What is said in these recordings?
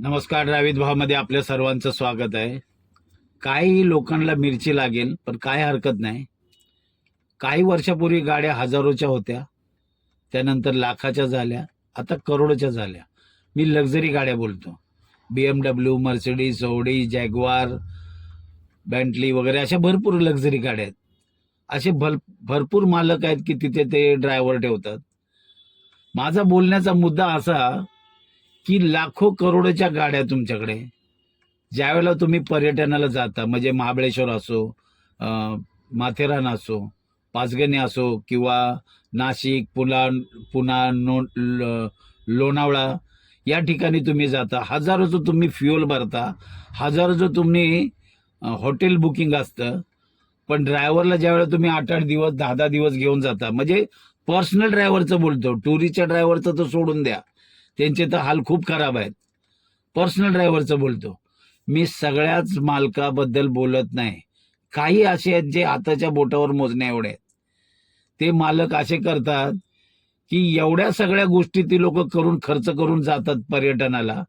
नमस्कार ड्रावित भावामध्ये आपल्या सर्वांचं स्वागत आहे. काही लोकांना मिरची लागेल पण काय हरकत नाही. काही वर्षापूर्वी गाड्या हजारोच्या होत्या त्यानंतर लाखाच्या झाल्या आता करोडोच्या झाल्या. मी लक्झरी गाड्या बोलतो. बी एम डब्ल्यू मर्सिडीज सोडी जॅगवार बँटली वगैरे अशा भरपूर लक्झरी गाड्या आहेत. असे भर भरपूर मालक आहेत की तिथे ते ड्रायव्हर ठेवतात. माझा बोलण्याचा मुद्दा असा की लाखो करोडोच्या गाड्या तुमच्याकडे. ज्यावेळेला तुम्ही पर्यटनाला जाता म्हणजे महाबळेश्वर असो माथेरान असो पाचगणी असो किंवा नाशिक पुला पुणा नो ल- लोणावळा या ठिकाणी तुम्ही जाता. हजारोचं तुम्ही फ्युअल भरता हजारोचं तुम्ही हॉटेल बुकिंग असतं पण ड्रायव्हरला ज्यावेळेला तुम्ही आठ आठ दिवस दहा दहा दिवस घेऊन जाता म्हणजे पर्सनल ड्रायव्हरचं बोलतो टुरिस्टच्या ड्रायव्हरचं तर सोडून द्या. त्यांचे तर हाल खूप खराब आहेत. पर्सनल ड्रायव्हरचं बोलतो. मी सगळ्याच मालकाबद्दल बोलत नाही. काही असे आहेत जे हाताच्या बोटावर मोजण्या एवढे आहेत. ते मालक असे करतात की एवढ्या सगळ्या गोष्टी ती लोक करून खर्च करून जातात पर्यटनाला.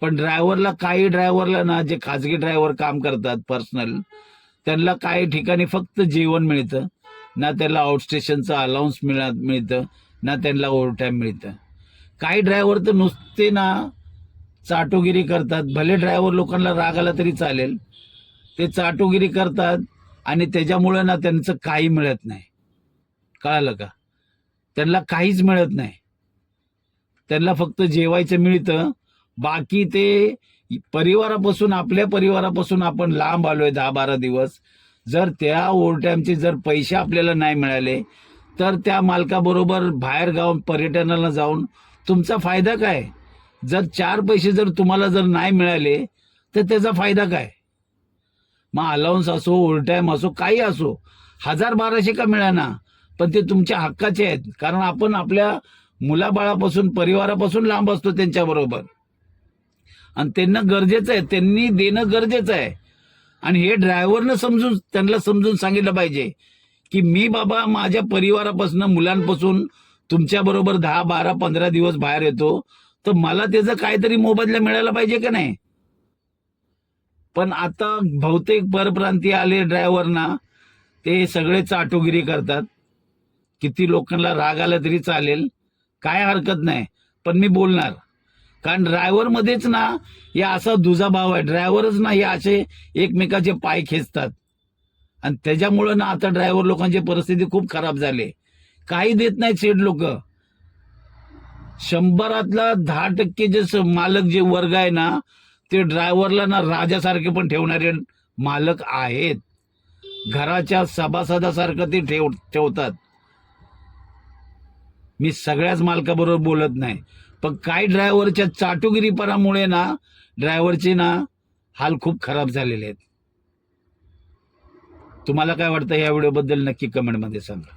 पण ड्रायव्हरला काही ड्रायव्हरला ना जे खाजगी ड्रायव्हर काम करतात पर्सनल त्यांना काही ठिकाणी फक्त जेवण मिळतं. ना त्याला आउटस्टेशनचं अलाउन्स मिळत मिळतं ना त्यांना ओव्हरटाईम मिळतं. काही ड्रायव्हर तर नुसते ना चाटोगिरी करतात. भले ड्रायव्हर लोकांना राग आला तरी चालेल. ते चाटोगिरी करतात आणि त्याच्यामुळे ना त्यांचं काही मिळत नाही. कळालं का? त्यांना काहीच मिळत नाही. त्यांना फक्त जेवायचं मिळतं. बाकी ते परिवारापासून आपल्या परिवारापासून आपण लांब आलोय दहा बारा दिवस. जर त्या ओव्हरटाईमचे जर पैसे आपल्याला नाही मिळाले तर त्या मालकाबरोबर बाहेर गाव पर्यटनाला जाऊन तुमचा फायदा काय? जर चार पैसे जर तुम्हाला जर नाही मिळाले तर त्याचा फायदा काय? मग अलाउन्स असो ओव्हरटाईम असो काही असो हजार बाराशे का मिळाना? पण ते तुमच्या हक्काचे आहेत. कारण आपण आपल्या मुलाबाळापासून परिवारापासून लांब असतो त्यांच्याबरोबर. आणि त्यांना गरजेचं आहे. त्यांनी देणं गरजेचं आहे. आणि हे ड्रायव्हरनं समजून त्यांना समजून सांगितलं पाहिजे की मी बाबा माझ्या परिवारापासून मुलांपासून तुमच्या बरोबर दहा बारा पंधरा दिवस बाहेर येतो तर मला त्याचं काहीतरी मोबदला मिळायला पाहिजे का नाही? पण आता बहुतेक परप्रांतीय आले ड्रायव्हरना ते सगळे चाटोगिरी करतात. किती लोकांना राग आला तरी चालेल. काय हरकत नाही. पण मी बोलणार. कारण ड्रायव्हर मध्येच ना या असा दुजाभाव आहे. ड्रायव्हरच ना हे असे एकमेकाचे पाय खेचतात. आणि त्याच्यामुळं ना आता ड्रायव्हर लोकांची परिस्थिती खूप खराब झाली काही देत नाहीत सेठ लोक. शंभरातला दहा टक्के जे मालक जे वर्ग आहे ना ते ड्रायव्हरला ना राजासारखे पण ठेवणारे मालक आहेत. घराच्या सभासदासारखं ते ठेव ठेवतात. मी सगळ्याच मालकाबरोबर बोलत नाही. पण काही ड्रायव्हरच्या चाटुगिरीपणामुळे ना ड्रायव्हरचे ना हाल खूप खराब झालेले आहेत. तुम्हाला काय वाटतं या व्हिडिओबद्दल नक्की कमेंटमध्ये सांगा.